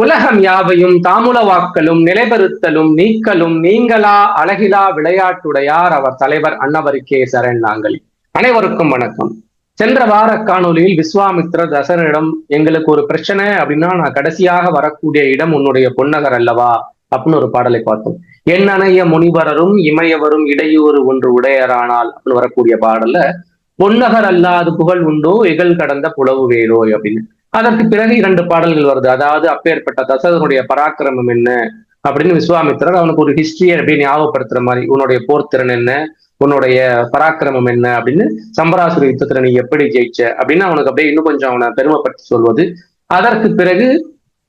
உலகம் யாவையும் தாமுலவாக்கலும் நிலைபெறுத்தலும் நீக்கலும் நீங்களா அழகிலா விளையாட்டுடையார் அவர் தலைவர் அன்னவருக்கே சரண் நாங்கள். அனைவருக்கும் வணக்கம். சென்ற வார காணொலியில் விஸ்வாமித்ர தசரனிடம் எங்களுக்கு ஒரு பிரச்சனை அப்படின்னா நான் கடைசியாக வரக்கூடிய இடம் உன்னுடைய பொன்னகர் அல்லவா? அப்படின்னு ஒரு பாடலை பார்த்தோம். என் அணைய முனிவரரும் இமயவரும் இடையூறு ஒன்று உடையரானால் அப்படின்னு வரக்கூடிய பாடல்ல பொன்னகர் அல்லாது புகழ் உண்டோ இகழ் கடந்த புலவு வேலோய் அப்படின்னு. அதற்கு பிறகு இரண்டு பாடல்கள் வருது. அதாவது அப்பேற்பட்ட தசரனுடைய பராக்கிரமம் என்ன அப்படின்னு விஸ்வாமித்திரர் அவனுக்கு ஒரு ஹிஸ்டரியை அப்படின்னு ஞாபகப்படுத்துற மாதிரி உன்னுடைய போர்த்திறன் என்ன உன்னுடைய பராக்கிரமம் என்ன அப்படின்னு சம்பராசுரி யுத்தத்துல நீ எப்படி ஜெயிச்ச அப்படின்னு அவனுக்கு அப்படியே இன்னும் கொஞ்சம் அவனை பெருமைப்படுத்தி சொல்வது. அதற்கு பிறகு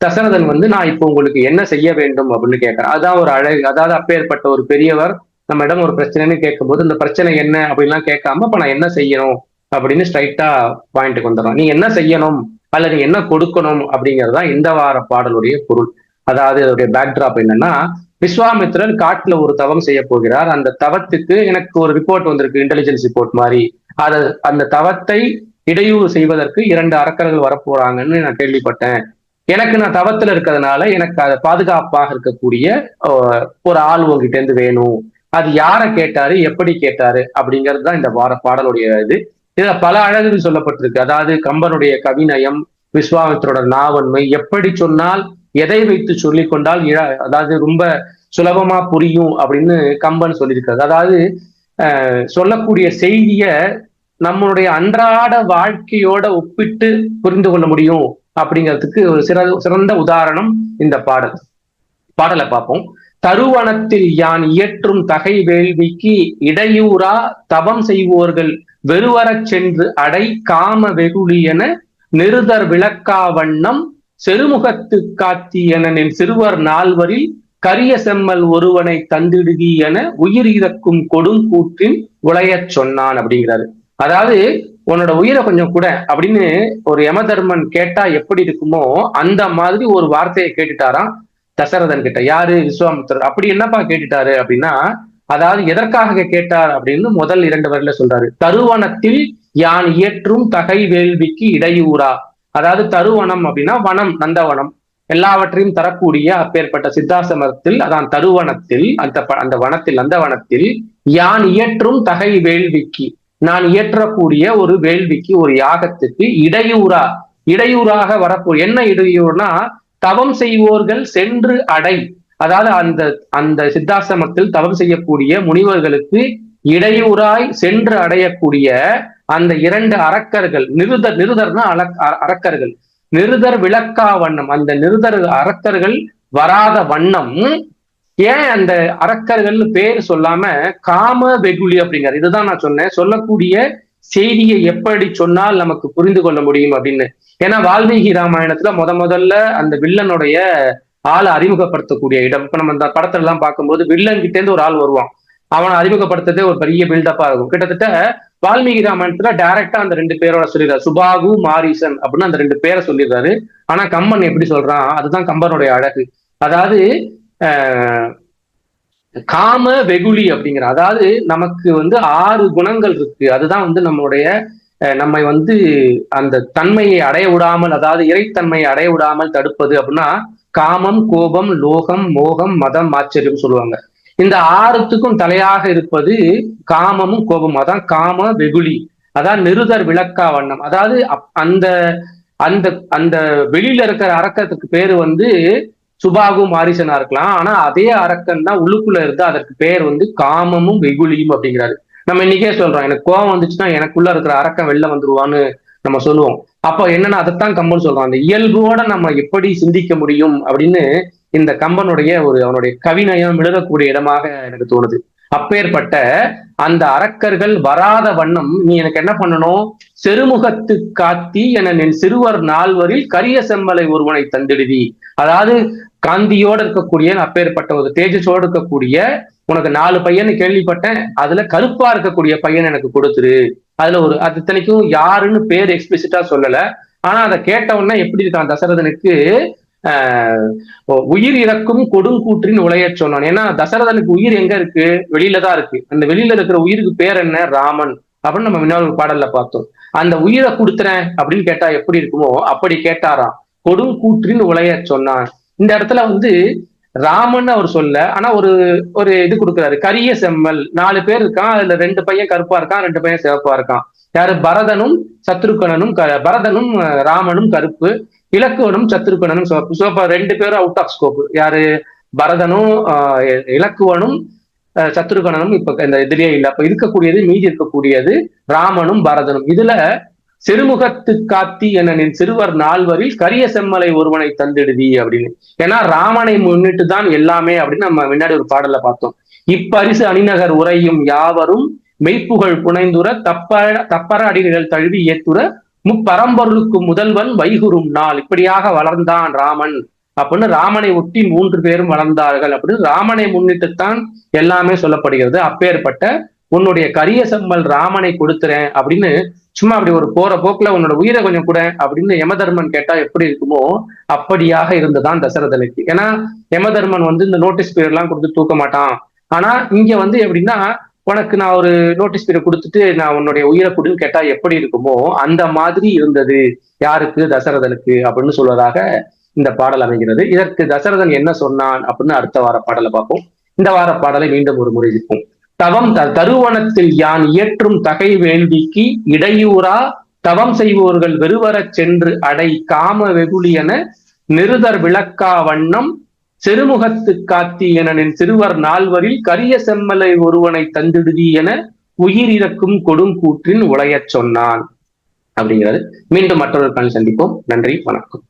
தசரதன் வந்து நான் இப்போ உங்களுக்கு என்ன செய்ய வேண்டும் அப்படின்னு கேட்கிறேன் அதான் ஒரு அழகு அதாவது அப்பேற்பட்ட ஒரு பெரியவர் நம்ம இடம் ஒரு பிரச்சனைன்னு கேட்கும்போது இந்த பிரச்சனை என்ன அப்படின்லாம் கேட்காம இப்ப நான் என்ன செய்யணும்? அப்படின்னு ஸ்ட்ரைட்டா பாயிண்ட்டுக்கு வந்துடுறான் நீ என்ன செய்யணும்? அல்லது என்ன கொடுக்கணும் அப்படிங்கிறது தான் இந்த வார பாடலுடைய பொருள். அதாவது அதோடைய பேக்ட்ராப் என்னன்னா விஸ்வாமித்திரன் காட்டுல ஒரு தவம் செய்ய போகிறார். அந்த தவத்துக்கு எனக்கு ஒரு ரிப்போர்ட் வந்திருக்கு இன்டெலிஜென்ஸ் ரிப்போர்ட் மாதிரி. அதை அந்த தவத்தை இடையூறு செய்வதற்கு இரண்டு அரக்கர்கள் வரப்போறாங்கன்னு நான் கேள்விப்பட்டேன். எனக்கு நான் தவத்துல இருக்கிறதுனால எனக்கு அதை பாதுகாப்பாக இருக்கக்கூடிய ஒரு ஆள் உங்ககிட்ட இருந்து வேணும். அது யாரை கேட்டாரு எப்படி கேட்டாரு அப்படிங்கிறது தான் இந்த வார பாடலுடைய இது. இதுல பல அழகுகள் சொல்லப்பட்டிருக்கு. அதாவது கம்பனுடைய கவிநயம் விஸ்வாமித்தரோட நாவன்மை எப்படி சொன்னால் எதை வைத்து சொல்லி கொண்டால் அதாவது ரொம்ப சுலபமா புரியும் அப்படின்னு கம்பன் சொல்லியிருக்காரு. அதாவது சொல்லக்கூடிய செய்திய நம்மளுடைய அன்றாட வாழ்க்கையோட ஒப்பிட்டு புரிந்து கொள்ள முடியும் அப்படிங்கிறதுக்கு ஒரு சிற சிறந்த உதாரணம் இந்த பாடல். பாடலை பார்ப்போம். தருவனத்தில் யான் இயற்றும் தகை வேள்விக்கு இடையூறா தவம் செய்வோர்கள் வெறுவரச் சென்று அடை காம வெகுளி என நிருதர் விளக்கா வண்ணம் செருமுகத்து காத்தி என நின் சிறுவர் நால்வரில் கரிய செம்மல் ஒருவனை தந்திடுதி என உயிர் இறக்கும் கொடுங்கூற்றின் உளையச் சொன்னான் அப்படிங்கிறாரு. அதாவது உன்னோட உயிரை கொஞ்சம் கூட அப்படின்னு ஒரு யமதர்மன் கேட்டா எப்படி இருக்குமோ அந்த மாதிரி ஒரு வார்த்தையை கேட்டுட்டாராம். தசரதன் கிட்ட யாரு? விஸ்வாமித்திரர். அப்படி என்னப்பா கேட்டுட்டாரு அப்படின்னா அதாவது எதற்காக கேட்டார் அப்படின்னு முதல் இரண்டு வரையில சொல்றாரு. தருவனத்தில் யான் இயற்றும் தகை வேள்விக்கு இடையூறா? அதாவது தருவனம் அப்படின்னா வனம் நந்தவனம். எல்லாவற்றையும் தரக்கூடிய அப்பேற்பட்ட சித்தாசமரத்தில் அதான் தருவனத்தில் அந்த அந்த வனத்தில் அந்த வனத்தில் யான் இயற்றும் தகை வேள்விக்கு. நான் இயற்றக்கூடிய ஒரு வேள்விக்கு ஒரு யாகத்துக்கு இடையூறா? இடையூறாக வரப்போ என்ன இடையூறுனா தவம் செய்வோர்கள் சென்று அடை. அதாவது அந்த அந்த சித்தாசிரமத்தில் தவம் செய்யக்கூடிய முனிவர்களுக்கு இடையூறாய் சென்று அடையக்கூடிய அந்த இரண்டு அரக்கர்கள் நிருதர் நிருதர்னா அரக்கர்கள். நிருதர் விளக்கா வண்ணம் அந்த நிருதர் அரக்கர்கள் வராத வண்ணம் ஏன் அந்த அரக்கர்கள் பேர் சொல்லாம காம வெகுளி அப்படிங்கிறது இதுதான் நான் சொன்னேன். சொல்லக்கூடிய செய்தியை எப்படி சொன்னால் நமக்கு புரிந்து கொள்ள முடியும் அப்படின்னு. ஏன்னா வால்மீகி ராமாயணத்துல முத முதல்ல அந்த வில்லனுடைய ஆளை அறிமுகப்படுத்தக்கூடிய இடம். இப்ப நம்ம இந்த படத்துல எல்லாம் பார்க்கும்போது வில்லன் கிட்டே இருந்து ஒரு ஆள் வருவான். அவனை அறிமுகப்படுத்துறதே ஒரு பெரிய பில்டப்பா இருக்கும். கிட்டத்தட்ட வால்மீகி ராமாயணத்துல டைரக்டா அந்த ரெண்டு பேரோட சொல்லிடுறாரு. சுபாகு மாரிசன் அப்படின்னு அந்த ரெண்டு பேரை சொல்லிடுறாரு. ஆனா கம்பன் எப்படி சொல்றான்? அதுதான் கம்பனுடைய அழகு. அதாவது காம வெகுளி அப்படிங்கிற அதாவது நமக்கு வந்து ஆறு குணங்கள் இருக்கு. அதுதான் வந்து நம்மளுடைய நம்மை வந்து அந்த தன்மையை அடைய விடாமல் அதாவது இறைத்தன்மையை அடைய விடாமல் தடுப்பது அப்படின்னா காமம் கோபம் லோகம் மோகம் மதம் ஆச்சரியம் சொல்லுவாங்க. இந்த ஆறுத்துக்கும் தலையாக இருப்பது காமமும் கோபம் அதான் காம வெகுளி. அதான் நிருதர் விளக்கா வண்ணம். அதாவது அந்த அந்த அந்த வெளியில இருக்கிற அரக்கத்துக்கு பேரு வந்து சுபாகும் மாரிசனா இருக்கலாம். ஆனா அதே அரக்கன் தான் உள்ளுக்குள்ள இருந்து அதற்கு பேர் வந்து காமமும் வெகுளியும் அப்படிங்கிறாரு. நம்ம இன்னைக்கே சொல்றோம் எனக்கு கோவம் வந்துச்சுன்னா எனக்குள்ள இருக்கிற அரக்கன் வெளில வந்துருவான்னு நம்ம சொல்லுவோம். அப்போ என்னன்னா அதைத்தான் கம்பன் சொல்றோம் அந்த இயல்போட நம்ம எப்படி சிந்திக்க முடியும் அப்படின்னு இந்த கம்பனுடைய ஒரு அவனுடைய கவிநயம் எழுதக்கூடிய இடமாக எனக்கு தோணுது. அப்பேற்பட்ட அந்த அரக்கர்கள் வராத வண்ணம் நீ எனக்கு என்ன பண்ணணும்? செருமுகத்து காத்தி என நின் சிறுவர் நால்வரில் கரிய செம்மலை ஒருவனை தந்திடுதி. அதாவது காந்தியோட இருக்கக்கூடிய அப்பேற்பட்ட ஒரு தேஜஸோடு இருக்கக்கூடிய உனக்கு நாலு பையன் கேள்விப்பட்டேன். அதுல கருப்பா இருக்கக்கூடிய பையன் எனக்கு கொடுத்துரு. அதுல ஒரு அது இத்தனைக்கும் யாருன்னு பேர் எக்ஸ்பிளிசிட்டா சொல்லல. ஆனா அதை கேட்ட உடனே எப்படி இருக்கான் தசரதனுக்கு உயிர் இறக்கும் கொடுங்கூற்றின் உலைய சொன்னான். ஏன்னா தசரதனுக்கு உயிர் எங்க இருக்கு? வெளியில தான் இருக்கு. அந்த வெளியில இருக்கிற உயிருக்கு பேர் என்ன? ராமன். அப்படின்னு நம்ம முன்னாள் பாடல்ல பார்த்தோம். அந்த உயிரை கொடுத்துறேன் அப்படின்னு கேட்டா எப்படி இருக்குமோ அப்படி கேட்டாராம். கொடுங்கூற்றின் உலைய சொன்னான். இந்த இடத்துல வந்து ராமன் அவர் சொல்ல ஆனா ஒரு ஒரு இது கொடுக்குறாரு. கரிய செம்மல். நாலு பேர் இருக்கான். அதுல ரெண்டு பையன் கருப்பா இருக்கான் ரெண்டு பையன் சிவப்பா இருக்கான். யாரு? பரதனும் சத்ருகணனும் க- பரதனும் ராமனும் கருப்பு இலக்குவனும் சத்ருகணனும் சிவப்பு. சிவப்பா ரெண்டு பேரும் அவுட் ஆஃப் ஸ்கோப் யாரு? பரதனும் ஆஹ், இலக்குவனும் அஹ், இப்ப இந்த இதுலயே இல்லை. அப்ப இருக்கக்கூடியது மீதி இருக்கக்கூடியது ராமனும் பரதனும். இதுல சிறுமுகத்து காத்தி என நின் சிறுவர் நால்வரில் கரிய செம்மலை ஒருவனை தந்திடுதி அப்படின்னு. ஏன்னா ராமனை முன்னிட்டு தான் எல்லாமே அப்படின்னு நம்ம முன்னாடி ஒரு பாடல பார்த்தோம். இப்பரிசு அணிநகர் உரையும் யாவரும் மெய்ப்புகழ் புனைந்துர தப்பர தப்பர அடிகள் தழுவி ஏத்துற முப்பரம்பொருளுக்கு முதல்வன் வைகுறும் நாள். இப்படியாக வளர்ந்தான் ராமன் அப்படின்னு ராமனை ஒட்டி மூன்று பேரும் வளர்ந்தார்கள் அப்படின்னு ராமனை முன்னிட்டுத்தான் எல்லாமே சொல்லப்படுகிறது. அப்பேற்பட்ட உன்னுடைய கரிய செம்மல் ராமனை கொடுத்துறேன் அப்படின்னு சும்மா அப்படி ஒரு போற போக்குல உன்னோட உயிரை கொஞ்சம் கூட அப்படின்னு யமதர்மன் கேட்டா எப்படி இருக்குமோ அப்படியாக இருந்ததான் தசரதனுக்கு ஏன்னா யமதர்மன் வந்து இந்த நோட்டீஸ் பீரியட் எல்லாம் கொடுத்து தூக்க மாட்டான். ஆனா இங்க வந்து எப்படின்னா உனக்கு நான் ஒரு நோட்டீஸ் பீரியட் கொடுத்துட்டு நான் உன்னுடைய உயிரை கொடுன்னு கேட்டா எப்படி இருக்குமோ அந்த மாதிரி இருந்தது. யாருக்கு? தசரதனுக்கு அப்படின்னு சொல்வதாக இந்த பாடல் அமைகிறது. இதற்கு தசரதன் என்ன சொன்னான் அப்படின்னு அடுத்த வார பாடலை பார்ப்போம். இந்த வார பாடலை மீண்டும் ஒரு முறை இருக்கும் தவம் த தருவனத்தில் யான் இயற்றும் தகை வேள்விக்கு இடையூறா? தவம் செய்வோர்கள் வெறுவரச் சென்று அடை காம வெகுளி என நிருதர் விளக்கா வண்ணம் செருமுகத்து காத்தி எனனின் சிறுவர் நால்வரில் கரிய செம்மலை ஒருவனை தந்திடுதி என உயிரிறக்கும் கொடுங்கூற்றின் உழையச் சொன்னான். அப்படிங்கிறது. மீண்டும் மற்றொரு கண் சந்திப்போம். நன்றி. வணக்கம்.